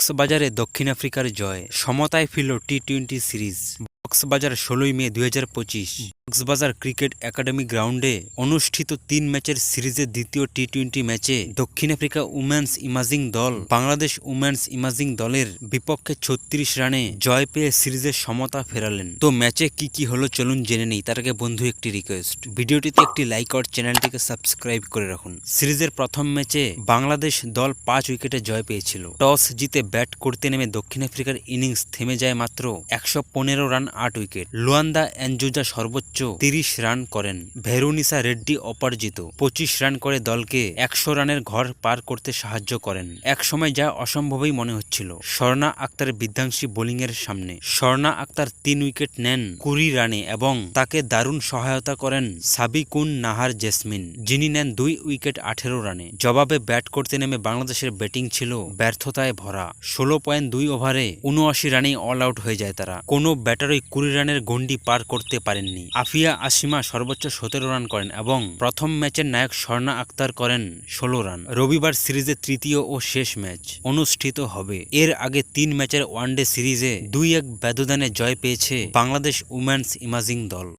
কক্সবাজারে দক্ষিণ আফ্রিকার জয় সমতায় ফিরল টি টোয়েন্টি সিরিজ কক্সবাজার ষোলোই মে দুই হাজার পঁচিশ। কক্সবাজার ক্রিকেট একাডেমি গ্রাউন্ডে অনুষ্ঠিত তিন ম্যাচের সিরিজের দ্বিতীয় টি টোয়েন্টি ম্যাচে দক্ষিণ আফ্রিকা উমেন্স ইমাজিং দল, বাংলাদেশ উমেন্স ইমাজিং দলের বিপক্ষে ছত্রিশ রানে জয় পেয়ে সিরিজের সমতা ফেরালেন। তো ম্যাচে কি কি হলো চলুন জেনে নেই, তার আগে বন্ধু একটি রিকোয়েস্ট ভিডিওটিতে একটি লাইক আর চ্যানেলটিকে সাবস্ক্রাইব করে রাখুন। সিরিজের প্রথম ম্যাচে বাংলাদেশ দল পাঁচ উইকেটে জয় পেয়েছিল। টস জিতে ব্যাট করতে নেমে দক্ষিণ আফ্রিকার ইনিংস থেমে যায় মাত্র একশো পনেরো রান আট উইকেট। লুয়ান্দা অ্যাঞ্জুজা সর্বোচ্চ তিরিশ রান করেন। ভেরুনিসা রেড্ডি অপরাজিত। পঁচিশ রান করে দলকে একশো রানের ঘর পার করতে সাহায্য করেন। এক সময় যা অসম্ভবই মনে হচ্ছিল। স্বর্ণা আক্তার বিধ্বংসী বোলিংয়ের সামনে। স্বর্ণা আক্তার তিন উইকেট নেন কুড়ি রানে এবং তাকে দারুণ সহায়তা করেন সাবিকুন নাহার জেসমিন। যিনি নেন দুই উইকেট আঠেরো রানে। জবাবে ব্যাট করতে নেমে বাংলাদেশের ব্যাটিং ছিল ব্যর্থতায় ভরা। ষোলো পয়েন্ট দুই ওভারে উনআশি রানেই অল আউট হয়ে যায় তারা। কোনো ব্যাটারই কুড়ি রানের গন্ডি পার করতে পারেননি। আফিয়া আসিমা সর্বোচ্চ সতেরো রান করেন এবং প্রথম ম্যাচের নায়ক স্বর্ণা আক্তার করেন ষোলো রান। রবিবার সিরিজে তৃতীয় ও শেষ ম্যাচ অনুষ্ঠিত হবে। এর আগে তিন ম্যাচের ওয়ানডে সিরিজে দুই এক ব্যবধানে জয় পেয়েছে বাংলাদেশ উমেন্স ইমাজিং দল।